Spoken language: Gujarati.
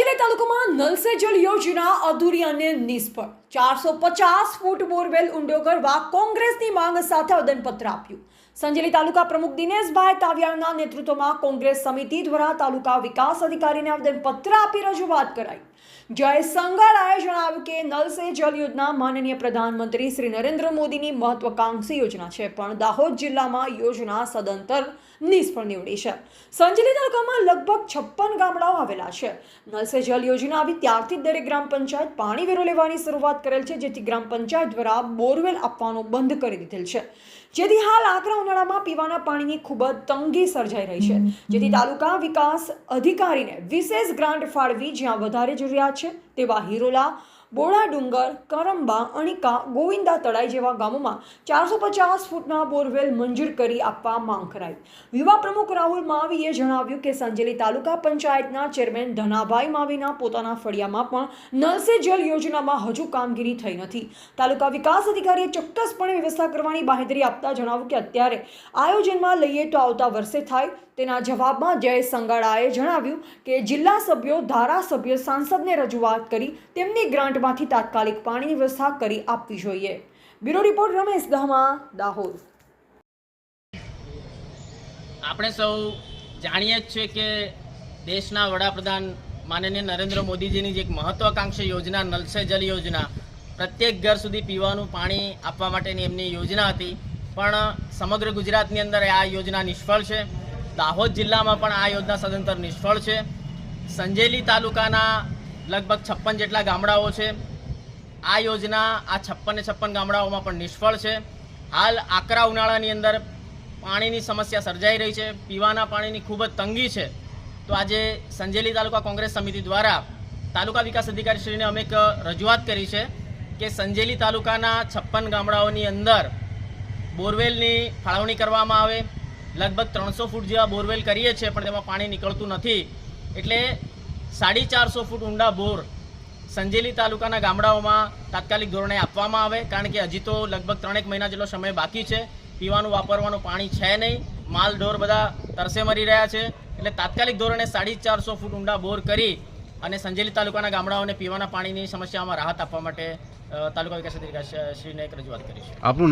સંજેલી તાલુકામાં નલ સે જલ યોજના અધૂરી અને નિષ્ફળ. ચારસો પચાસ ફૂટ બોરવેલ ઊંડો કરવા કોંગ્રેસની માંગ સાથે આવેદનપત્ર આપ્યું. સંજેલી તાલુકા પ્રમુખ દિનેશભાઈ તાવિયાના નેતૃત્વમાં કોંગ્રેસ સમિતિ દ્વારા તાલુકા વિકાસ અધિકારીને આવેદનપત્ર આપી રજૂઆત કરાઈ. જય સંગાળાએ જણાવ્યું કે નલ સે જલ યોજના માનનીય પ્રધાનમંત્રી શ્રી નરેન્દ્ર મોદીની મહત્વાકાંક્ષી યોજના છે, પણ દાહોદ જિલ્લામાં યોજના સદંતર નિષ્ફળ નીવડી છે. સંજેલી તાલુકામાં લગભગ છપ્પન ગામડાઓ આવેલા છે. નલ સે જલ યોજના આવી ત્યારથી દરેક ગ્રામ પંચાયત પાણી વેરો લેવાની શરૂઆત કરેલ છે, જેથી ગ્રામ પંચાયત દ્વારા બોરવેલ આપવાનું બંધ કરી દીધેલ છે. જેથી હાલ આકરા ઉનાળામાં પીવાના પાણીની ખૂબ જ તંગી સર્જાઈ રહી છે. જેથી તાલુકા વિકાસ અધિકારીને વિશેષ ગ્રાન્ટ ફાળવી જ્યાં વધારે જરૂરિયાત છે, તેવા હિરોલા બોડા ડુંગર, કરંબા, અણિકા, ગોવિંદા તળાઈ જેવા ગામોમાં ચારસો પચાસ ફૂટના બોરવેલ મંજૂર કરી આપવા માંગ કરાઈ. યુવા પ્રમુખ રાહુલ માવીએ જણાવ્યું કે સંજેલી તાલુકા પંચાયતના ચેરમેન ધનાભાઈ માવીના પોતાના ફળિયામાં પણ નલ સે જલ યોજનામાં હજુ કામગીરી થઈ નથી. તાલુકા વિકાસ અધિકારીએ ચોક્કસપણે વ્યવસ્થા કરવાની બાહેધરી આપતા જણાવ્યું કે અત્યારે આયોજનમાં લઈએ તો આવતા વર્ષે થાય. તેના જવાબમાં જય સંગાડાએ જણાવ્યું કે જિલ્લા સભ્યો, ધારાસભ્ય, સાંસદને રજૂઆત કરી તેમની ગ્રાન્ટમાંથી તાત્કાલિક પાણીની વ્યવસ્થા કરી આપવી જોઈએ. Bureau report Ramesh Dahma Dahod. આપણે સૌ જાણીએ જ છે કે દેશના વડાપ્રધાન માનનીય નરેન્દ્ર મોદીજીની જે એક મહત્વાકાંક્ષી યોજના નલ સે જલ યોજના, પ્રત્યેક ઘર સુધી પીવાનું પાણી આપવા માટેની એમની યોજના હતી. પણ સમગ્ર ગુજરાતની અંદર આ યોજના નિષ્ફળ છે. દાહોદ જિલ્લામાં પણ આ યોજના સદંતર નિષ્ફળ છે. સંજેલી તાલુકાના લગભગ છપ્પન જેટલા ગામડાઓ છે. આ યોજના આ છપ્પને છપ્પન ગામડાઓમાં પણ નિષ્ફળ છે. હાલ આકરા ઉનાળાની અંદર પાણીની સમસ્યા સર્જાઈ રહી છે. પીવાના પાણીની ખૂબ જ તંગી છે. તો આજે સંજેલી તાલુકા કોંગ્રેસ સમિતિ દ્વારા તાલુકા વિકાસ અધિકારીશ્રીને અમે એક રજૂઆત કરી છે કે સંજેલી તાલુકાના છપ્પન ગામડાઓની અંદર બોરવેલની ફાળવણી કરવામાં આવે. લગભગ ત્રણસો ફૂટ જેવા બોરવેલ કરીએ છીએ પણ તેમાં પાણી નીકળતું નથી. એટલે સાડી ચારસો ફૂટ ઊંડા બોર સંજેલી તાલુકાના ગામડાઓમાં તાત્કાલિક ધોરણે આપવામાં આવે, કારણ કે હજી તો લગભગ ત્રણેક મહિના જેટલો સમય બાકી છે. પીવાનું, વાપરવાનું પાણી છે નહીં. માલ, ઢોર બધા તરસે મરી રહ્યા છે. એટલે તાત્કાલિક ધોરણે સાડી ચારસો ફૂટ ઊંડા બોર કરી અને સંજેલી તાલુકાના ગામડાઓને પીવાના પાણીની સમસ્યામાં રાહત આપવા માટે તાલુકા વિકાસ અધિકારી શ્રીને એક રજૂઆત કરી છે. આપનું